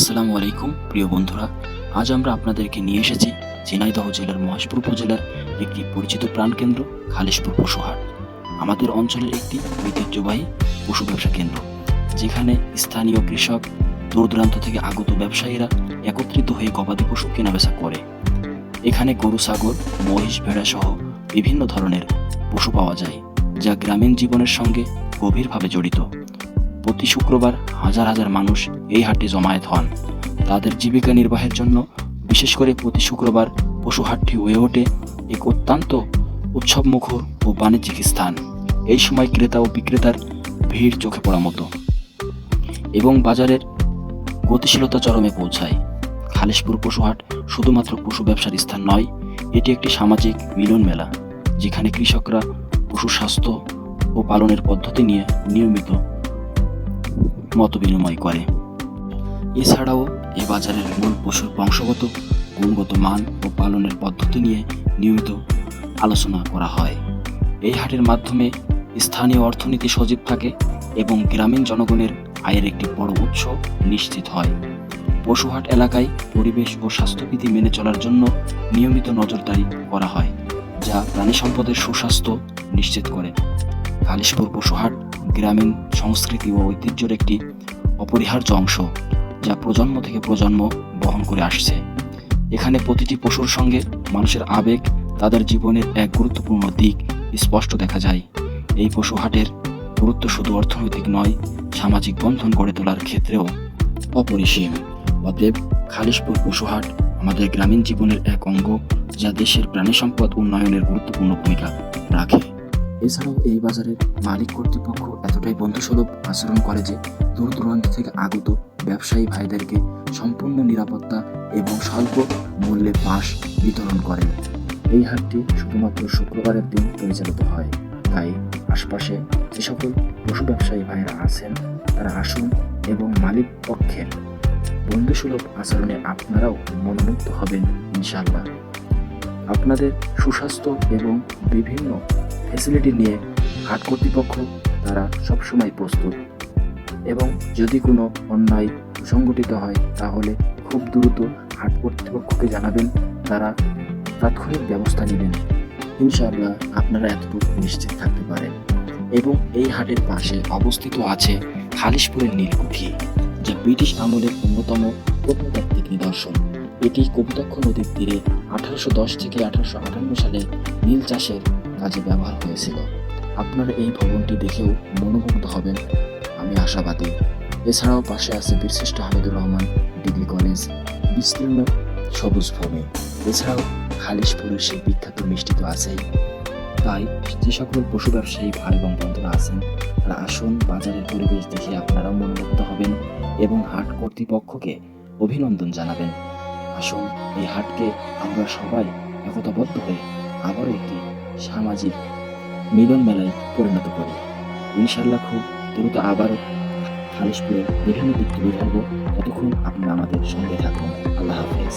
আসসালামু আলাইকুম, প্রিয় বন্ধুরা। আজ আমরা আপনাদেরকে নিয়ে এসেছি ঝিনাইদহ জেলার মহেশপুর উপজেলার একটি পরিচিত প্রাণকেন্দ্র, খালিশপুর পশুহাট। আমাদের অঞ্চলের একটি ঐতিহ্যবাহী পশু ব্যবসা কেন্দ্র, যেখানে স্থানীয় কৃষক দূর দূরান্ত থেকে আগত ব্যবসায়ীরা একত্রিত হয়ে গবাদি পশু কেনাবেচা করে। এখানে গরু, ছাগল, মহিষ, ভেড়া সহ বিভিন্ন ধরনের পশু পাওয়া যায়, যা গ্রামীণ জীবনের সঙ্গে গভীরভাবে জড়িত। প্রতি শুক্রবার হাজার হাজার মানুষ এই হাটে জমায়েত হন। তাদের জীবিকা নির্বাহের জন্য বিশেষ করে প্রতি শুক্রবার পশু হাটটি হয়ে ওঠে এক অত্যন্ত উৎসবমুখর ও বাণিজ্যিক স্থান। এই সময় ক্রেতা ও বিক্রেতার ভিড় চোখে পড়া মতো এবং বাজারের গতিশীলতা চরমে পৌঁছায়। খালিশপুর পশুহাট শুধুমাত্র পশু ব্যবসার স্থান নয়, এটি একটি সামাজিক মিলন মেলা, যেখানে কৃষকরা পশু স্বাস্থ্য ও পালনের পদ্ধতি নিয়ে নিয়মিত মত বিনিময় করে। এছাড়াও এই বাজারের মূল পশুর বংশগত, গুণগত মান ও পালনের পদ্ধতি নিয়ে নিয়মিত আলোচনা করা হয়। এই হাটের মাধ্যমে স্থানীয় অর্থনীতি সজীব থাকে এবং গ্রামীণ জনগণের আয়ের একটি বড় উৎস নিশ্চিত হয়। পশুহাট এলাকায় পরিবেশ ও স্বাস্থ্যবিধি মেনে চলার জন্য নিয়মিত নজরদারি করা হয়, যা প্রাণী সম্পদের সুস্বাস্থ্য নিশ্চিত করে। কালিশপুর পশুহাট গ্রামীণ সংস্কৃতি ও ঐতিহ্যের একটি অপরিহার্য অংশ যা প্রজন্ম থেকে প্রজন্ম বহন করে আসছে। এখানে প্রতিটি পশুর সঙ্গে মানুষের আবেগ, তাদের জীবনের এক গুরুত্বপূর্ণ দিক স্পষ্ট দেখা যায়। এই পশু হাটের গুরুত্ব শুধু অর্থনৈতিক নয়, সামাজিক বন্ধন গড়ে তোলার ক্ষেত্রেও অপরিসীম। অতএব খালিশপুর পশুহাট আমাদের গ্রামীণ জীবনের এক অঙ্গ যা দেশের প্রাণী সম্পদ উন্নয়নের গুরুত্বপূর্ণ ভূমিকা রাখে। এছাড়াও এই বাজারের মালিক কর্তৃপক্ষ এতটাই বন্ধুসুলভ আচরণ করে যে দূর দূরান্ত থেকে আগত ব্যবসায়ী ভাইদেরকে সম্পূর্ণ নিরাপত্তা এবং স্বল্প মূল্যে বাঁশ বিতরণ করেন। এই হাটটি শুধুমাত্র শুক্রবারের দিন পরিচালিত হয়। তাই আশপাশে যে সকল পশু ব্যবসায়ী ভাইরা আছেন, তারা আসুন এবং মালিক পক্ষের বন্ধুসুলভ আচরণে আপনারাও মনোমুগ্ধ হবেন ইনশাল্লাহ আপনাদের সুস্বাস্থ্য এবং বিভিন্ন ফ্যাসিলিটি নিয়ে হাট কর্তৃপক্ষ তারা সবসময় প্রস্তুত। এবং যদি কোনো অন্যায় সংগঠিত হয়, তাহলে খুব দ্রুত হাট কর্তৃপক্ষকে জানাবেন, তারা তাৎক্ষণিক ব্যবস্থা নেবেন। ইনশাআল্লাহ আপনারা এতটুকু নিশ্চিত থাকতে পারেন। এবং এই হাটের পাশে অবস্থিত আছে খালিশপুরের নীলকুঠি, যা ব্রিটিশ আমলের অন্যতম প্রত্নতাত্ত্বিক নিদর্শন। এটি কবিতক্ষ নদীর তীরে আঠারোশো দশ থেকে আঠারোশো আটান্ন সালে নীল চাষের কাজে ব্যবহার হয়েছিল। আপনারা এই ভবনটি দেখেও মনোমুগ্ধ হবেন, আমি আশাবাদী। এছাড়াও পাশে আছে বীরশ্রেষ্ঠ হামিদুর রহমান, ডিগ্রি কলেজ, বিস্তীর্ণ সবুজ ভূমি এছাড়াও খালিশপুরের সেই বিখ্যাত মিষ্টি তো আছেই। তাই যে সকল পশু ব্যবসায়ী ভাই এবং বন্ধুরা আছেন, তারা আসুন বাজারের পরিবেশ দেখে আপনারাও মনোমুগ্ধ হবেন এবং হাট কর্তৃপক্ষকে অভিনন্দন জানাবেন। আসুন এই হাটকে আমরা সবাই একতাবদ্ধ হয়ে আবারও একটি সামাজিক মিলন মেলায় পরিণত করি। ইনশাল্লাহ খুব দ্রুত আবারও খালিশ করে বিভিন্ন দিক তুলে ধরবো ততক্ষণ আপনারা আমাদের সঙ্গে থাকুন। আল্লাহ হাফেজ।